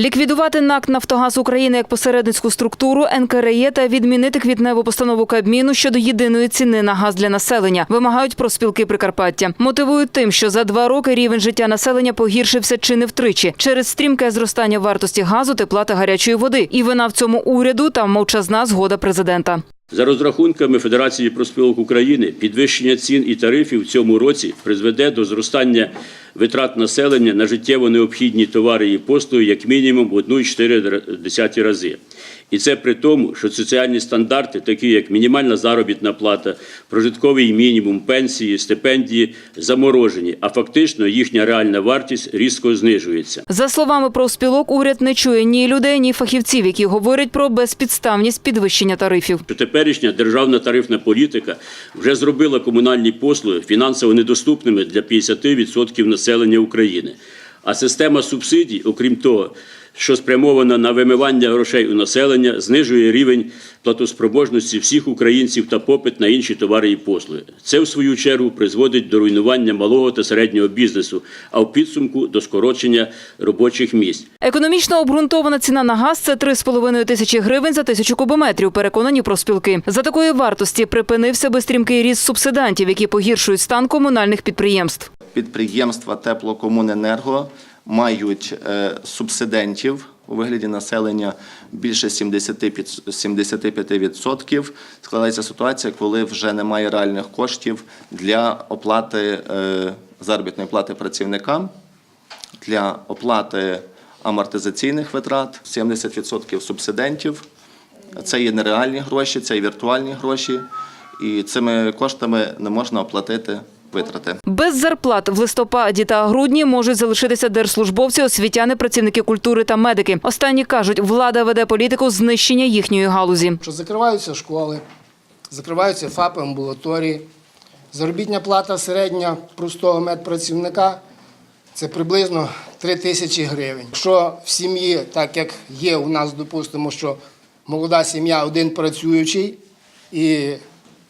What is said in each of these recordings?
Ліквідувати НАК «Нафтогаз України» як посередницьку структуру НКРЄ та відмінити квітневу постанову Кабміну щодо єдиної ціни на газ для населення вимагають проспілки Прикарпаття. Мотивують тим, що за два роки рівень життя населення погіршився чи не втричі через стрімке зростання вартості газу, тепла та гарячої води. І вина в цьому уряду та мовчазна згода президента. За розрахунками Федерації профспілок України, підвищення цін і тарифів в цьому році призведе до зростання витрат населення на життєво необхідні товари і послуги як мінімум в 1,4 рази. І це при тому, що соціальні стандарти, такі як мінімальна заробітна плата, прожитковий мінімум, пенсії, стипендії, заморожені, а фактично їхня реальна вартість різко знижується. За словами профспілок, уряд не чує ні людей, ні фахівців, які говорять про безпідставність підвищення тарифів. що теперішня державна тарифна політика вже зробила комунальні послуги фінансово недоступними для 50% населення України. А система субсидій, окрім того, що спрямована на вимивання грошей у населення, знижує рівень платоспроможності всіх українців та попит на інші товари і послуги. Це, в свою чергу, призводить до руйнування малого та середнього бізнесу, а в підсумку до скорочення робочих місць. Економічно обґрунтована ціна на газ – це 3,5 тисячі гривень за тисячу кубометрів, переконані профспілки. За такої вартості припинився би стрімкий ріст субсидантів, які погіршують стан комунальних підприємств. підприємства теплокомуненерго мають е, субсидентів у вигляді населення більше 75 75%. Складається ситуація, коли вже немає реальних коштів для оплати е, заробітної плати працівникам, для оплати амортизаційних витрат, 70% субсидентів. Це є нереальні гроші, це є віртуальні гроші, і цими коштами не можна оплатити витрати. Без зарплат в листопаді та грудні можуть залишитися держслужбовці, освітяни, працівники культури та медики. Останні кажуть, влада веде політику знищення їхньої галузі. що закриваються школи, закриваються ФАПи, амбулаторії. Заробітня плата середня простого медпрацівника це приблизно 3 тисячі гривень. Якщо в сім'ї, так як є у нас, допустимо, що молода сім'я один працюючий, і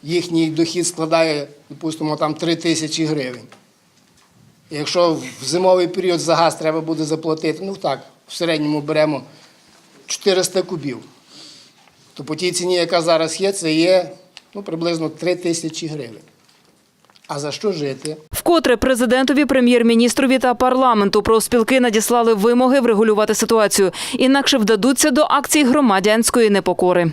їхній дохід складає, допустимо, там 3 тисячі гривень. Якщо в зимовий період за газ треба буде заплатити, ну так, в середньому беремо 400 кубів то по тій ціні, яка зараз є, це є ну, приблизно 3 тисячі гривень. А за що жити? Вкотре президентові, прем'єр-міністрові та парламенту профспілки надіслали вимоги врегулювати ситуацію. Інакше вдадуться до акцій громадянської непокори.